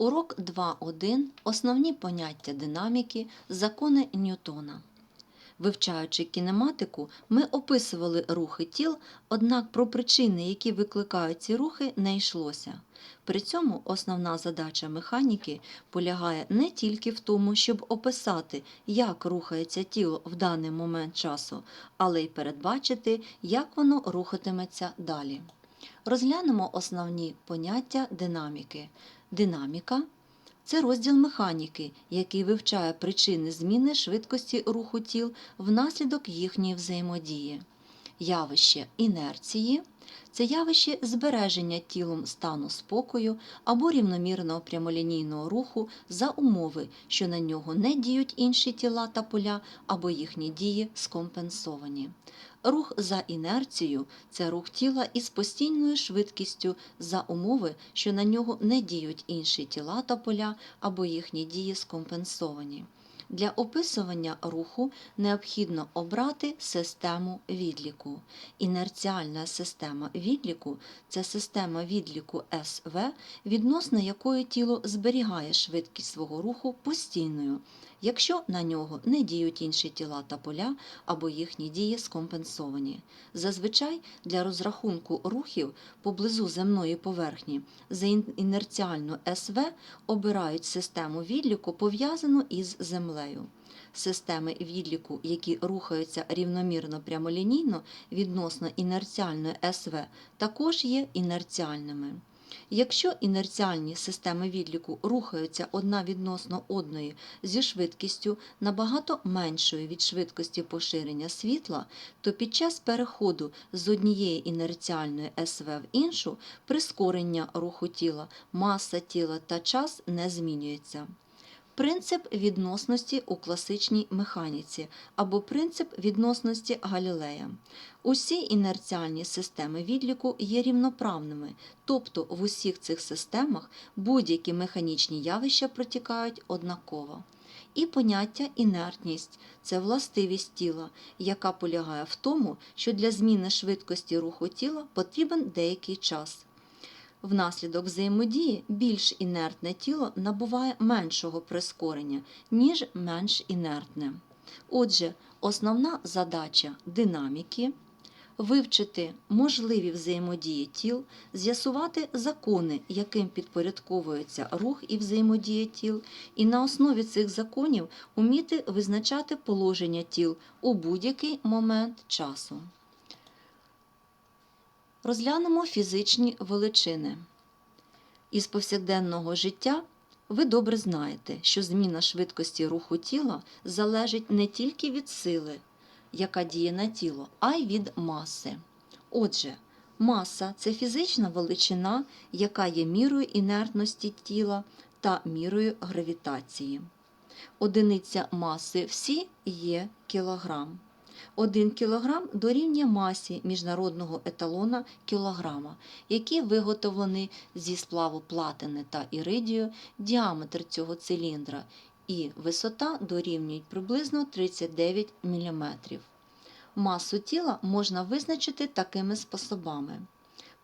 Урок 2.1. Основні поняття динаміки, закони Ньютона. Вивчаючи кінематику, ми описували рухи тіл, однак про причини, які викликають ці рухи, не йшлося. При цьому основна задача механіки полягає не тільки в тому, щоб описати, як рухається тіло в даний момент часу, але й передбачити, як воно рухатиметься далі. Розглянемо основні поняття динаміки. Динаміка це розділ механіки, який вивчає причини зміни швидкості руху тіл внаслідок їхньої взаємодії. Явище інерції це явище збереження тілом стану спокою або рівномірного прямолінійного руху за умови, що на нього не діють інші тіла та поля або їхні дії скомпенсовані. Рух за інерцією це рух тіла із постійною швидкістю за умови, що на нього не діють інші тіла та поля або їхні дії скомпенсовані. Для описування руху необхідно обрати систему відліку. Інерціальна система відліку це система відліку СВ, відносно якої тіло зберігає швидкість свого руху постійною, якщо на нього не діють інші тіла та поля або їхні дії скомпенсовані. Зазвичай для розрахунку рухів поблизу земної поверхні за інерціальну СВ обирають систему відліку, пов'язану із землею. Системи відліку, які рухаються рівномірно прямолінійно відносно інерціальної СВ, також є інерціальними. Якщо інерціальні системи відліку рухаються одна відносно одної зі швидкістю набагато меншою від швидкості поширення світла, то під час переходу з однієї інерціальної СВ в іншу прискорення руху тіла, маса тіла та час не змінюється. Принцип відносності у класичній механіці або принцип відносності Галілея. Усі інерціальні системи відліку є рівноправними, тобто в усіх цих системах будь-які механічні явища протікають однаково. І поняття інертність це властивість тіла, яка полягає в тому, що для зміни швидкості руху тіла потрібен деякий час. Внаслідок взаємодії більш інертне тіло набуває меншого прискорення, ніж менш інертне. Отже, основна задача динаміки вивчити можливі взаємодії тіл, з'ясувати закони, яким підпорядковується рух і взаємодія тіл, і на основі цих законів уміти визначати положення тіл у будь-який момент часу. Розглянемо фізичні величини. Із повсякденного життя ви добре знаєте, що зміна швидкості руху тіла залежить не тільки від сили, яка діє на тіло, а й від маси. Отже, маса це фізична величина, яка є мірою інертності тіла та мірою гравітації. Одиниця маси всі є кілограм. 1 кг дорівнює масі міжнародного еталона кілограма, який виготовлений зі сплаву платини та іридію, діаметр цього циліндра і висота дорівнюють приблизно 39 мм. Масу тіла можна визначити такими способами.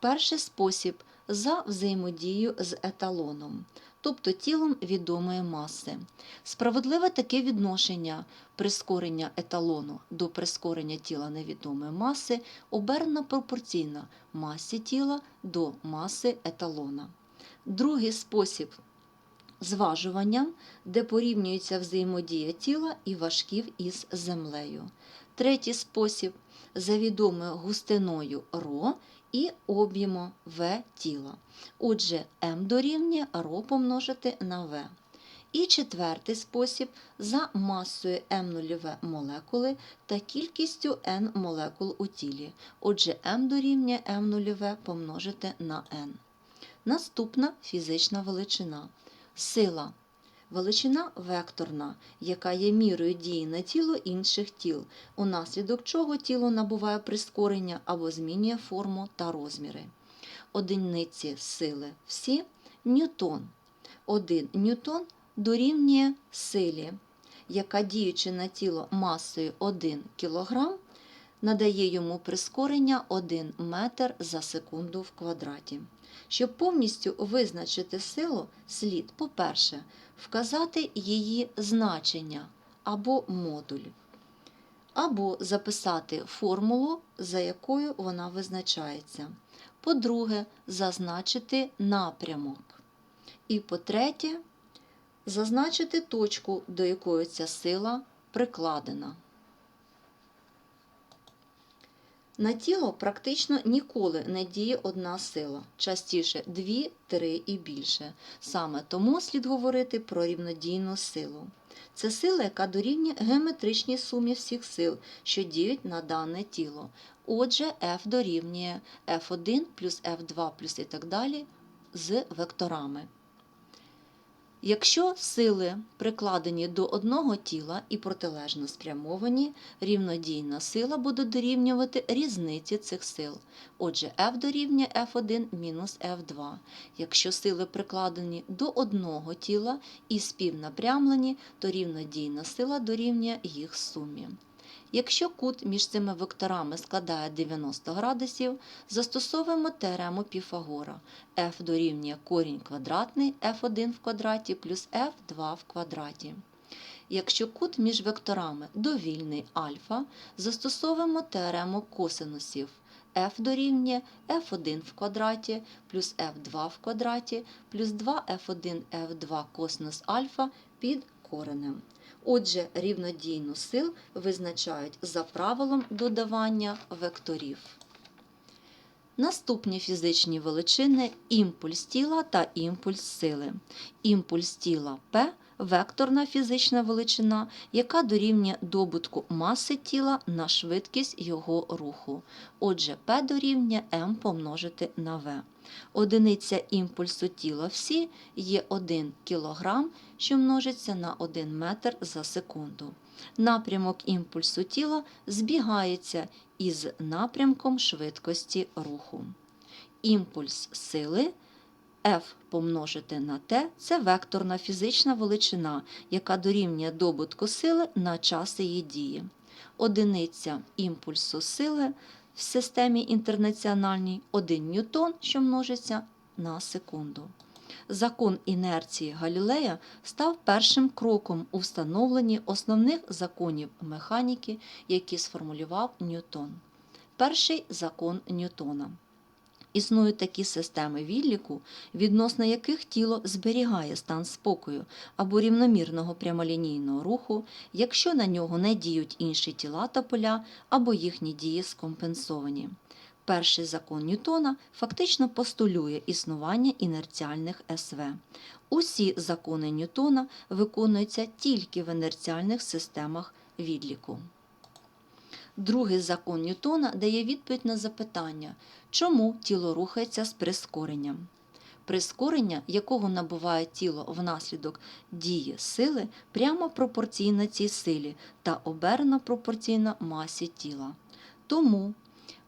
Перший спосіб за взаємодією з еталоном, тобто тілом відомої маси. Справедливе таке відношення прискорення еталону до прискорення тіла невідомої маси обернено пропорційно масі тіла до маси еталона. Другий спосіб зважуванням, де порівнюється взаємодія тіла і важків із землею. Третій спосіб за відомою густиною ро і об'ємом В тіла. Отже, М дорівнює ро помножити на В. І четвертий спосіб за масою М0 молекули та кількістю N молекул у тілі. Отже, М дорівнює М0 помножити на N. Наступна фізична величина. Сила. Величина векторна, яка є мірою дії на тіло інших тіл, унаслідок чого тіло набуває прискорення або змінює форму та розміри. Одиниці сили всі ньютон. Один ньютон дорівнює силі, яка діючи на тіло масою 1 кг, надає йому прискорення 1 метр за секунду в квадраті. Щоб повністю визначити силу, слід, по-перше, вказати її значення або модуль, або записати формулу, за якою вона визначається. По-друге, зазначити напрямок. І по-третє, зазначити точку, до якої ця сила прикладена. На тіло практично ніколи не діє одна сила, частіше дві, три і більше. Саме тому слід говорити про рівнодійну силу. Це сила, яка дорівнює геометричній сумі всіх сил, що діють на дане тіло. Отже, F дорівнює F1 плюс F2 плюс і так далі з векторами. Якщо сили прикладені до одного тіла і протилежно спрямовані, рівнодійна сила буде дорівнювати різниці цих сил. Отже, F дорівнює F1 мінус F2. Якщо сили прикладені до одного тіла і співнапрямлені, то рівнодійна сила дорівнює їх сумі. Якщо кут між цими векторами складає 90 градусів, застосовуємо теорему Піфагора. f дорівнює корінь квадратний f1 в квадраті плюс f2 в квадраті. Якщо кут між векторами довільний альфа, застосовуємо теорему косинусів. f дорівнює f1 в квадраті плюс f2 в квадраті плюс 2f1 f2 косинус альфа під коренем. Отже, рівнодійну сил визначають за правилом додавання векторів. Наступні фізичні величини імпульс тіла та імпульс сили. Імпульс тіла P векторна фізична величина, яка дорівнює добутку маси тіла на швидкість його руху. Отже, P дорівнює m помножити на v. Одиниця імпульсу тіла всі є 1 кг, що множиться на 1 метр за секунду. Напрямок імпульсу тіла збігається із напрямком швидкості руху. Імпульс сили F помножити на T – це векторна фізична величина, яка дорівнює добутку сили на час її дії. Одиниця імпульсу сили в системі інтернаціональній 1 ньютон, що множиться на секунду. Закон інерції Галілея став першим кроком у встановленні основних законів механіки, які сформулював Ньютон. Перший закон Ньютона. Існують такі системи відліку, відносно яких тіло зберігає стан спокою або рівномірного прямолінійного руху, якщо на нього не діють інші тіла та поля, або їхні дії скомпенсовані. Перший закон Ньютона фактично постулює існування інерціальних СВ. Усі закони Ньютона виконуються тільки в інерціальних системах відліку. Другий закон Ньютона дає відповідь на запитання, чому тіло рухається з прискоренням. Прискорення, якого набуває тіло внаслідок дії сили, прямо пропорційно цій силі та обернено пропорційно масі тіла. Тому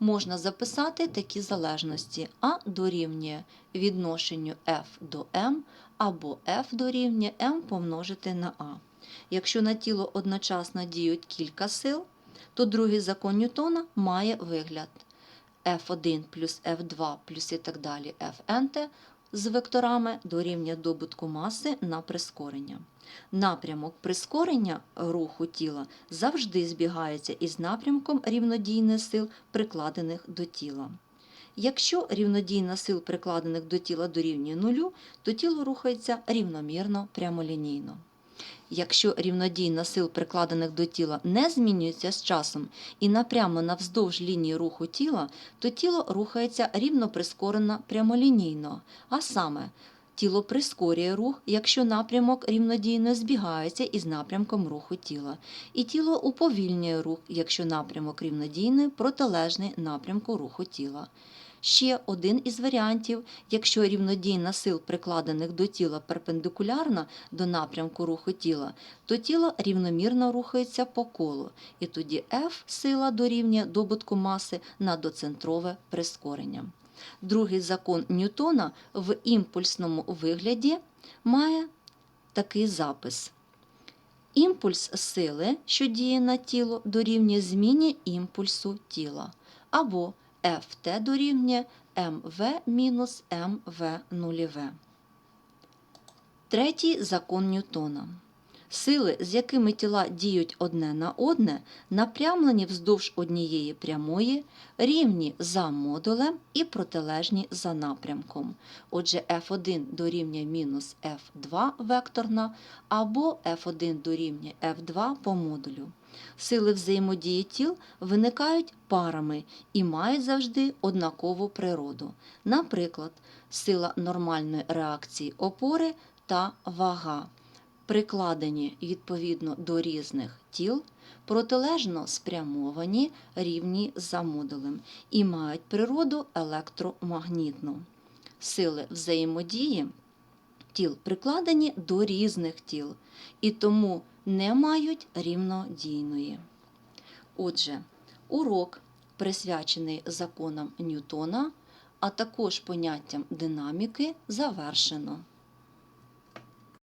можна записати такі залежності А дорівнює відношенню F до m або F дорівнює m помножити на А. Якщо на тіло одночасно діють кілька сил, то другий закон Ньютона має вигляд F1 плюс F2 плюс і так далі Fnt з векторами дорівнює добутку маси на прискорення. Напрямок прискорення руху тіла завжди збігається із напрямком рівнодійних сил, прикладених до тіла. Якщо рівнодійна сил, прикладених до тіла дорівнює нулю, то тіло рухається рівномірно прямолінійно. Якщо рівнодійна сил, прикладених до тіла, не змінюється з часом і напрямо навздовж лінії руху тіла, то тіло рухається рівно прискорено прямолінійно, а саме тіло прискорює рух, якщо напрямок рівнодійно збігається із напрямком руху тіла, і тіло уповільнює рух, якщо напрямок рівнодійний протилежний напрямку руху тіла. Ще один із варіантів, якщо рівнодійна сил, прикладених до тіла перпендикулярна до напрямку руху тіла, то тіло рівномірно рухається по колу, і тоді F сила дорівнює добутку маси на доцентрове прискорення. Другий закон Ньютона в імпульсному вигляді має такий запис. Імпульс сили, що діє на тіло, дорівнює зміні імпульсу тіла, або Ft дорівнює МВ мінус МВ нульове. Третій закон Ньютона. Сили, з якими тіла діють одне на одне, напрямлені вздовж однієї прямої, рівні за модулем і протилежні за напрямком. Отже, F1 дорівнює мінус F2 векторна або F1 дорівнює F2 по модулю. Сили взаємодії тіл виникають парами і мають завжди однакову природу. Наприклад, сила нормальної реакції опори та вага прикладені відповідно до різних тіл, протилежно спрямовані рівні за модулем і мають природу електромагнітну. Сили взаємодії тіл прикладені до різних тіл і тому не мають рівнодійної. Отже, урок, присвячений законам Ньютона, а також поняттям динаміки, завершено.